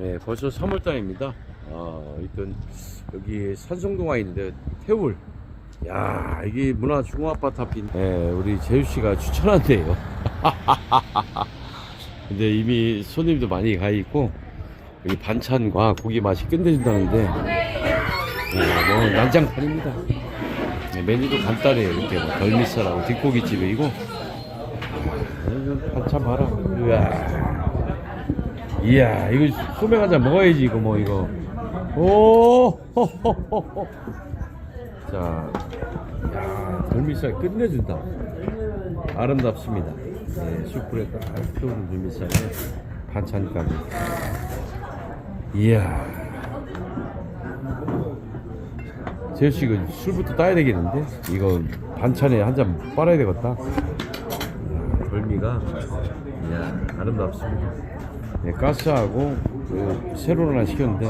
네, 벌써 3월달입니다. 아, 일단 여기 산성동화 있는데 태울. 야, 이게 문화중앙아파트 앞인. 네, 우리 재유 씨가 추천한대요. 근데 이미 손님도 많이 가 있고 여기 반찬과 고기 맛이 끝내준다는데 네, 뭐 난장판입니다. 네, 메뉴도 간단해요. 이렇게 뭐 덜미살하고 뒷고기집이고 아, 반찬 봐라. 우와. 이야 이거 소맥 한잔 먹어야지 이거 뭐 이거. 오! 호호호호 자 야, 돌미살 끝내준다. 아름답습니다. 네, 숯불에 딱 태우는 돌미살에 반찬까지. 이야. 제우씨 이거 술부터 따야 되겠는데? 이거 반찬에 한 잔 빨아야 되겠다. 이야, 돌미가 이야 아름답습니다 네, 가스하고 그 세로를 하나 시켰는데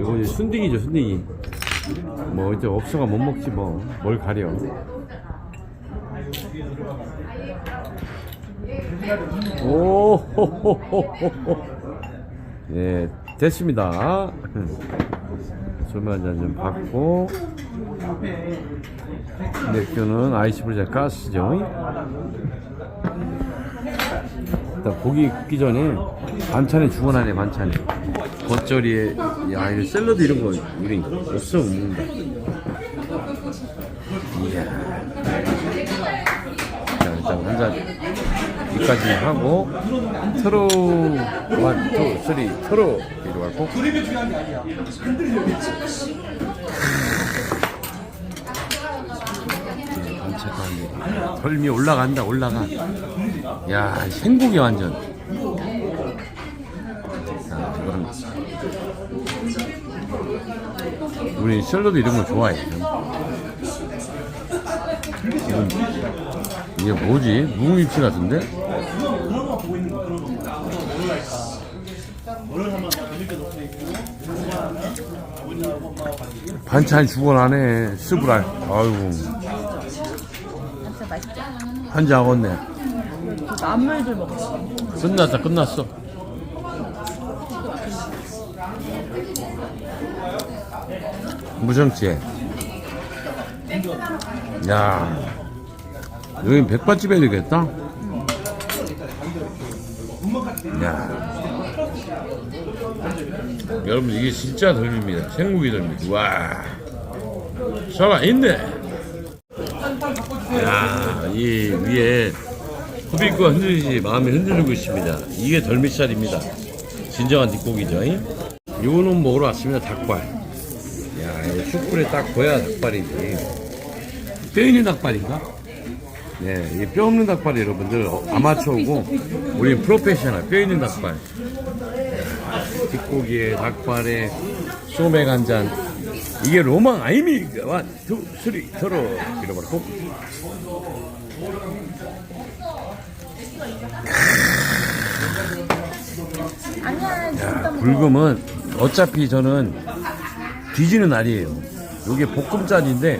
이거 이제 순딩이죠 순딩이. 뭐 이제 없어가 못 먹지 뭐. 뭘 가려. 네 됐습니다. 소매 한잔 좀 받고. 맥주는 아이스브리자 가스죠 일단 고기 굽기 전에 반찬에 주문하네 반찬에. 겉절이에 야 이거 샐러드 이런 거 우리 없어 먹는다 이야. 자 일단 한잔 여기까지 하고 트로 원 투 쓰리 트로 이리 왔고 반찬까지 덜미 올라간다 올라가. 야 생고기 완전. 자, 이거는 우리 샐러드 이런 거 좋아해. 이건 이게 뭐지? 무궁김치 같은데? 반찬 주원하네 스브랄 아이고 진짜 맛있죠? 한잔 하겠네. 나물들 먹었어. 끝났다 끝났어. 무정채 야 여긴 백반집 해야 되겠다? 야. 여러분 이게 진짜 덜미입니다. 생고기 덜미. 와. 살아 있네 야 이 위에 후비과 흔들리지 마음이 흔들리고 있습니다. 이게 덜미살입니다. 진정한 뒷고기죠. 요놈 먹으러 왔습니다. 닭발. 야, 이거 숯불에 딱 구워야 닭발이지. 뼈 있는 닭발인가? 네, 이게 뼈 없는 닭발이 여러분들 어, 아마추어고 우리 프로페셔널 뼈 있는 닭발. 야, 뒷고기에 닭발에 소맥 한 잔. 이게 로망 아닙니까? 원, 투, 쓰리, 서로 잃어버렸고. 아니야, 진짜 먹어. 불금은 어차피 저는 뒤지는 날이에요. 요게 볶음짜리인데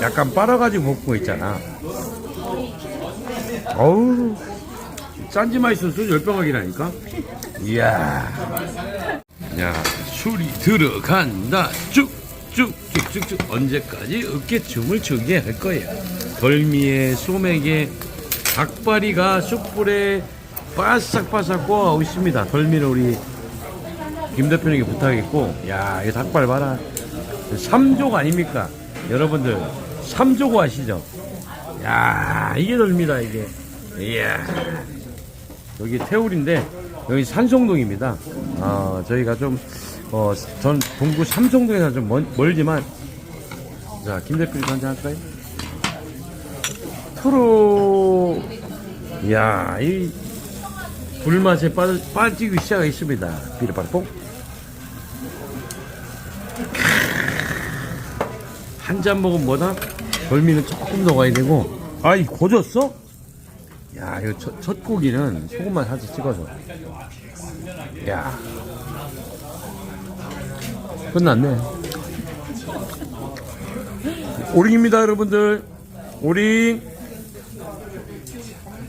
약간 빨아가지고 거 있잖아. 어우, 짠지 맛있어 소주 열병하기라니까. 이야, 야 술이 들어간다. 쭉쭉 쭉쭉쭉 언제까지 어깨춤을 추게 할 거야. 덜미에 소맥에 닭발이가 숯불에 바삭바삭 구워가고 있습니다. 덜미는 우리 김 대표님께 부탁했고, 야, 이 닭발 봐라. 3족 아닙니까? 여러분들, 3족 아시죠? 야, 이게 덜미다, 이게. 이야. 여기 태울인데, 여기 산성동입니다. 어, 저희가 좀, 어, 전 동구 삼성동에서 좀 멀, 멀지만, 자, 김 대표님 한잔 할까요? 프로, 야, 이, 불맛에 빠, 빠지기 시작했습니다. 비르바뽕. 한 잔 먹으면 뭐다? 별미는 조금 더 가야 되고. 아이, 고졌어? 야, 이거 첫, 첫 고기는 소금만 살짝 찍어서. 야. 끝났네. 오링입니다, 여러분들. 오링.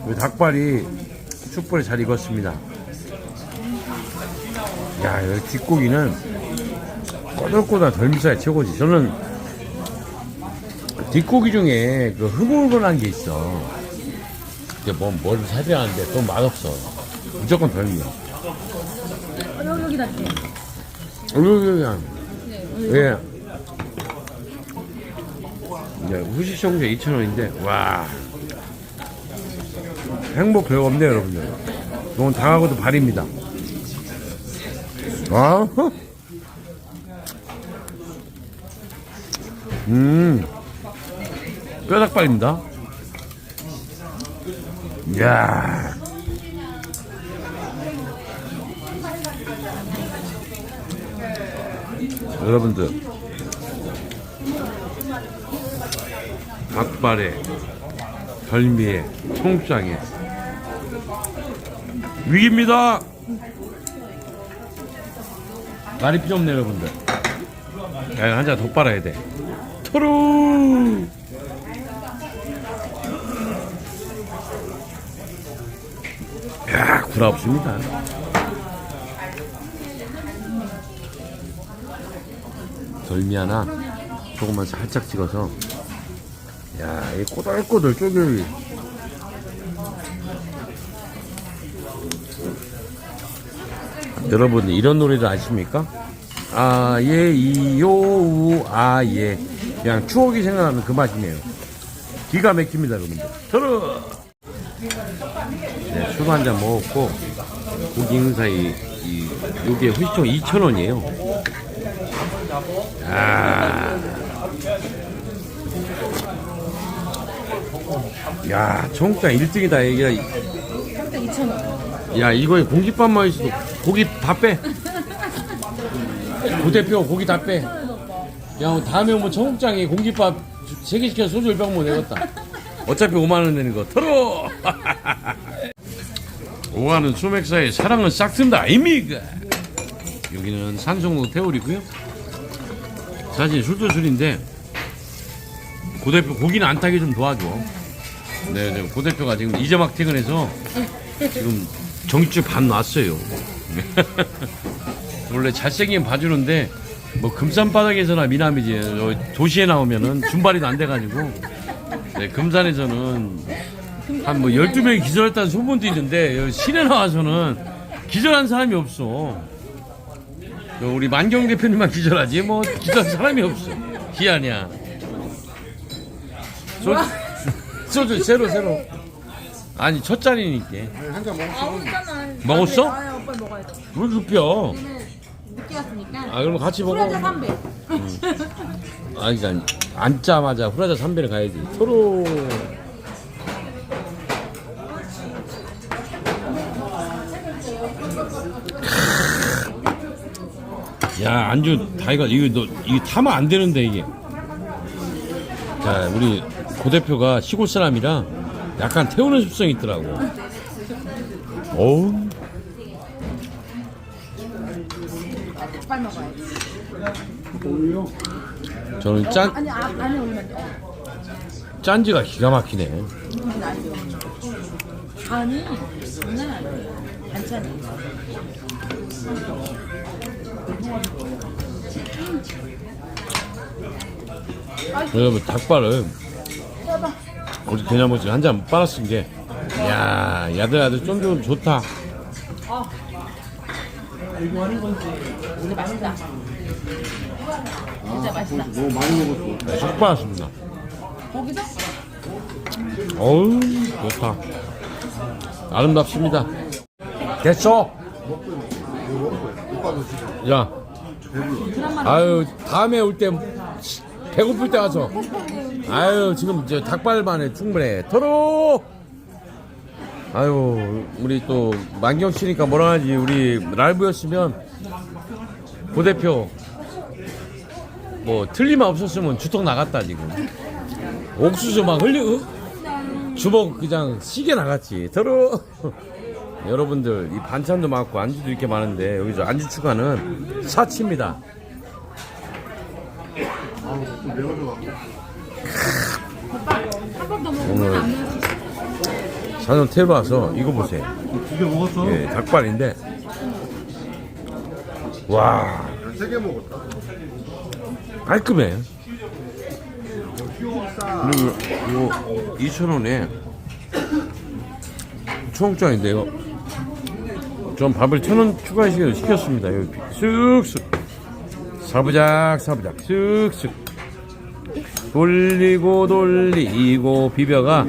이 닭발이 숯불에 잘 익었습니다. 야, 여기 뒷고기는 꼬들꼬들 덜미살 최고지. 저는 뒷고기 중에 그 흐물흐물한 게 있어. 이게 뭐, 뭘 사야 하는데 그건 맛없어. 무조건 덜미야. 어, 여기. 여기, 여기, 네. 예. 네, 후식 정자 2,000원인데, 와. 행복 별거 없네요, 여러분들. 이건 당하고도 발입니다. 아, 음, 뼈닭발입니다. 이야. 여러분들. 닭발에 별미에 청장에. 위기입니다. 말이 필요 없네 여러분들. 야, 한잔 더 빨아야 돼. 토루 야 없습니다. 덜미 하나 조금만 살짝 찍어서. 야 이 꼬들꼬들 쫄깃 여러분 이런 노래를 아십니까? 아 예 이요 우 아 예. 그냥 추억이 생각나는 그 맛이네요. 기가 막힙니다 여러분들. 들어 네, 술 한 잔 먹었고 고기 행사 이, 이 요게 후시총 2,000원이에요 아. 야, 청국장 1등이다, 이게. 평택 2,000원. 야, 이거에 공깃밥만 있어도 고기 다 빼. 부대표 고기 다 빼. 야, 다음에 오면 청국장에 공깃밥 3개 시켜 소주 1병 못 내겠다. 어차피 5만 원 내는 거 털어! 오하는 소맥사의 사랑은 싹 튼다, 아닙니까? 여기는 산성로 태울이고요. 사실 술도 술인데 고 대표 고기는 안 타게 좀 도와줘. 네, 네 고대표가 지금 이제 막 퇴근해서 지금 정육주 반 놨어요. 원래 잘생긴 봐주는데 뭐 금산바닥에서나 미남이지 저 도시에 나오면은 준발이도 안 돼가지고 네, 금산에서는 한 뭐 12명이 기절했다는 소문도 있는데 여기 시내 나와서는 기절한 사람이 없어. 저 우리 만경 대표님만 기절하지 뭐 기절한 사람이 없어 희한이야 소주, 소주 새로 새로 아니 첫 잔이니까 한잔 먹었어. 아, 먹었잖아. 먹었어? 아, 오빠 먹어야 돼. 왜 급여 늦게 왔으니까. 아 그럼 같이 먹어 후라자 3배. 아니 그러니까 앉자마자 후라자 3배를 가야지 서로 야 안주 다이가 이거 너 이거 타면 안 되는데 이게 자 우리 고 대표가 시골 사람이라 약간 태우는 습성이 있더라고 어우. 저는 짠 아니. 짠지가 기가 막히네. 간이 장난 아니에요. 반찬이. 여러분 닭발을 우리 개념없이 한 잔 빨았은 게, 야 야들야들 쫀쫀 좋다. 근데 맛있다. 진짜 맛있다. 너무 많이 먹었어. 쏙 빨았습니다. 고기도? 어우 좋다. 아름답습니다. 됐어. 야, 아유 다음에 올 때 배고플 때 와서. 아유 지금 저 닭발만에 충분해. 토로. 아유 우리 또 만경 씨니까 뭐라 하지 우리 라이브였으면 고 대표 뭐 틀리만 없었으면 주턱 나갔다 지금. 옥수수 막 흘리 주먹 그냥 시계 나갔지. 더러. 여러분들 이 반찬도 많고 안주도 이렇게 많은데 여기서 안주 추가는 사치입니다. 오늘. 산업 태로 와서 이거 보세요. 두개 먹었어. 예, 닭발인데 와 세개 먹었다. 깔끔해. 그리고 이거 2,000원에 초국장인데요. 전 밥을 1,000원 추가시켜 시켰습니다. 여기 쓱쓱 사부작 사부작 쓱쓱 돌리고 돌리고 비벼가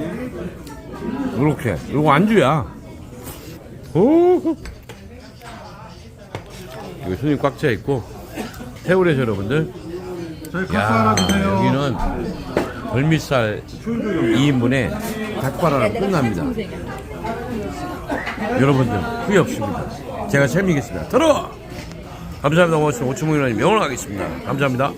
이렇게 이거 안주야. 오. 여기 손님 꽉 차 있고 태우래서 여러분들 저희 카스 하나 야, 주세요. 여기는 덜미살 2인분에 닭발 하나 끝납니다. 여러분들 후회 없습니다. 제가 책임지겠습니다. 들어! 감사합니다. 고맙습니다. 오천문이라님 명언하겠습니다. 감사합니다.